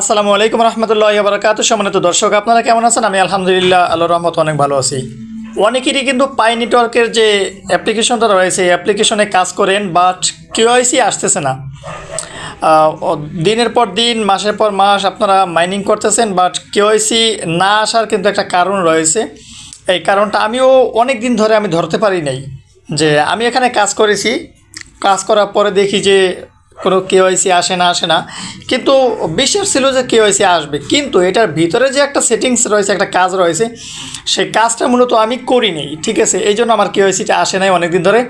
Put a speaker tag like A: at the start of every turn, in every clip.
A: আসসালামু আলাইকুম রহমতুল্লাহ বারকাত। সম্মানিত দর্শক, আপনারা কেমন আছেন? আমি আলহামদুলিল্লাহ আল্লাহ রহমত অনেক ভালো আছি। অনেকেরই কিন্তু পাই নেটওয়ার্কের যে অ্যাপ্লিকেশনটা রয়েছে, এই অ্যাপ্লিকেশনে কাজ করেন, বাট কেওয়াইসি আসতেছে না। দিনের পর দিন, মাসের পর মাস আপনারা মাইনিং করতেছেন, বাট কেওয়াইসি না আসার কিন্তু একটা কারণ রয়েছে। এই কারণটা আমিও অনেক দিন ধরে আমি ধরতে পারি নাই যে আমি এখানে কাজ করেছি। কাজ করার পরে দেখি যে কোনো কেওয়াইসি আসে না আসে না। কিন্তু বিশ্বাস ছিল যে কেওয়াইসি আসবে। কিন্তু এটার ভিতরে যে একটা সেটিংস রয়েছে, একটা কাজ রয়েছে, সেই কাজটা মূলত আমি করিনি, ঠিক আছে? এই জন্য আমার কেওয়াইসিটা আসে নাই অনেক দিন ধরে।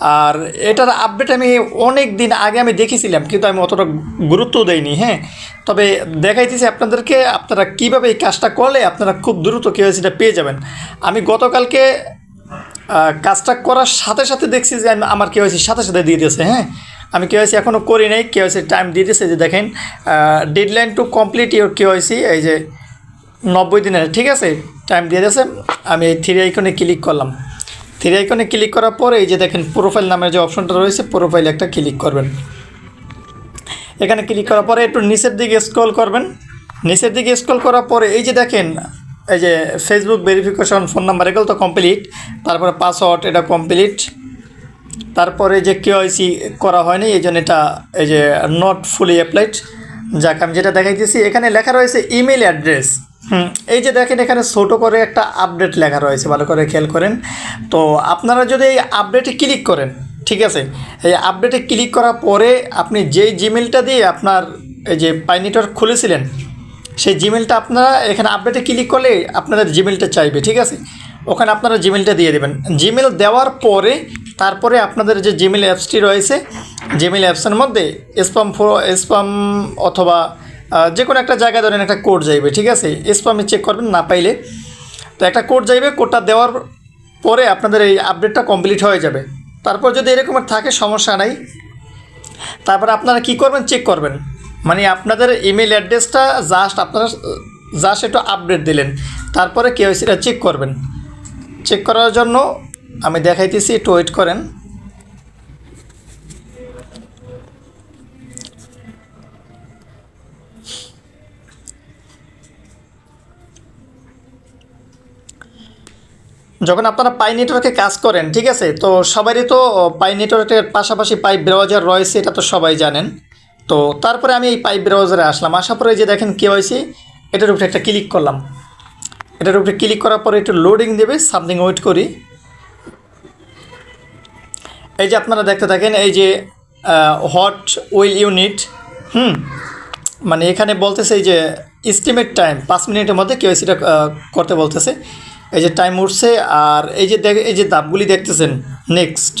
A: আর এটার আপডেট আমি অনেক দিন আগে আমি দেখেছিলাম, কিন্তু আমি অতটা গুরুত্ব দেইনি হ্যাঁ? তবে দেখাইতেছি আপনাদেরকে, আপনারা কীভাবে এই কাজটা করলে আপনারা খুব দ্রুত কেওয়াইসিটা পেয়ে যাবেন। আমি গতকালকে কাজটা করার সাথে সাথে দেখছি যে আমি- আমার কেওয়াইসি সাথে সাথে দিয়ে দিয়েছে হ্যাঁ? আমি কেওয়াইসি এখনও করি নাই, কেওয়াইসি টাইম দিয়ে দিয়েছে যে দেখেন deadline to complete your KYC, এই যে নব্বই দিনের, ঠিক আছে? টাইম দিয়ে দিয়েছে, আমি এই থ্রি আইকনে ক্লিক করলাম। থ্রি আইকনে ক্লিক করার পরে এই যে দেখেন প্রোফাইল নামের যে অপশনটা রয়েছে প্রোফাইল একটা ক্লিক করবেন। এখানে ক্লিক করার পরে একটু নিচের দিকে স্ক্রল করবেন। নিচের দিকে স্ক্রল করার পরে এই যে দেখেন, এই যে ফেসবুক ভেরিফিকেশন ফোন নাম্বার এগুলো তো কমপ্লিট তারপরে পাসওয়ার্ড এটা কমপ্লিট তারপরে যে কেওয়াইসি করা হয়নি, এই জন্য এটা, এই যে নট ফুলি অ্যাপ্লাইড যাক, আমি যেটা দেখাইতেছি, এখানে লেখা রয়েছে ইমেল অ্যাড্রেস হুম, এই যে দেখেন, এখানে ছোটো করে একটা আপডেট লেখা রয়েছে, ভালো করে খেয়াল করেন। তো আপনারা যদি এই আপডেটে ক্লিক করেন, ঠিক আছে? এই আপডেটে ক্লিক করার পরে আপনি যেই জিমেলটা দিয়ে আপনার এই যে পাই নেটওয়ার্ক খুলেছিলেন, সেই জিমেলটা আপনারা এখানে আপডেটে ক্লিক করলে আপনাদের জিমেলটা চাইবে, ঠিক আছে? ওখানে আপনারা জিমেলটা দিয়ে দেবেন। জিমেল দেওয়ার পরে তারপরে আপনাদের যে জিমেল অ্যাপসটি রয়েছে জিমেল অ্যাপসের মধ্যে স্পাম ফো স্পাম অথবা যে কোনো একটা জায়গায় ধরেন একটা কোড যাইবে, ঠিক আছে? স্পামে চেক করবেন, না পাইলে। তো একটা কোড যাইবে কোডটা দেওয়ার পরে আপনাদের এই আপডেটটা কমপ্লিট হয়ে যাবে। তারপর যদি এরকম থাকে, সমস্যা নাই। তারপর আপনারা কি করবেন? চেক করবেন। মানে আপনাদের ইমেল অ্যাড্রেসটা জাস্ট আপনারা জাস্ট একটু আপডেট দিলেন। তারপরে কেওয়াইসিটা চেক করবেন। চেক করার জন্য আমি দেখাইতেছি, একটু ওয়েট করেন। যখন আপনারা পাই নেটওয়ার্কে কাজ করেন, ঠিক আছে? তো সবারই তো পাই নেটওয়ার্কের পাশাপাশি পাই ব্রাউজার রয়েছে, এটা তো সবাই জানেন। তো তারপরে আমি এই পাই ব্রাউজারে আসলাম। আসার পরে যে দেখেন কেওয়াইসি এটার উপরে একটা ক্লিক করলাম। এটার উপরে ক্লিক করার পরে একটু লোডিং দেবে সামথিং ওয়েট করি। এই যে আপনারা দেখতে থাকেন, এই যে হট উইল ইউনিট হুম মানে এখানে বলতেছে এই যে এস্টিমেট টাইম পাঁচ মিনিটের মধ্যে কেউ কেওয়াইসিটা করতে বলতেছে। এই যে টাইম উঠছে, আর এই যে এই যে দাবগুলি দেখতেছেন নেক্সট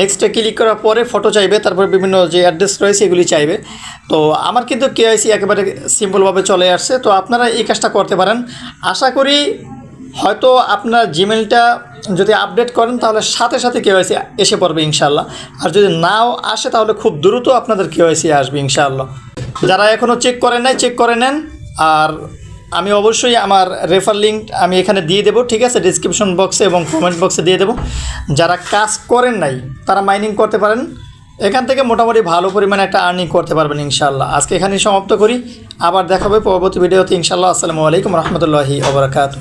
A: নেক্সটে ক্লিক করার পরে ফটো চাইবে, তারপর বিভিন্ন যে অ্যাড্রেস রয়েছে, এগুলি চাইবে। তো আমার কিন্তু কেওয়াইসি একেবারে সিম্পলভাবে চলে আসছে, তো আপনারা এই কাজটা করতে পারেন। আশা করি হয়তো আপনার জিমেলটা যদি আপডেট করেন, তাহলে সাথে সাথে কেওয়াইসি এসে পড়বে ইনশাল্লাহ আর যদি নাও আসে, তাহলে খুব দ্রুত আপনাদের কেওয়াইসি আসবে ইনশাআল্লাহ। যারা এখনও চেক করেন নাই চেক করে নেন। আর আমি অবশ্যই আমার রেফার লিঙ্ক আমি এখানে দিয়ে দেবো, ঠিক আছে? ডিসক্রিপশন বক্সে এবং কমেন্ট বক্সে দিয়ে দেবো। যারা কাজ করেন নাই, তারা মাইনিং করতে পারেন। এখান থেকে মোটামুটি ভালো পরিমাণে একটা আর্নিং করতে পারবেন ইনশাল্লাহ আজকে এখানেই সমাপ্ত করি। আবার দেখাবে পরবর্তী ভিডিওতে ইনশাল্লাহ আসসালামু আলাইকুম রহমতুল্লাহি ওবরাকাতু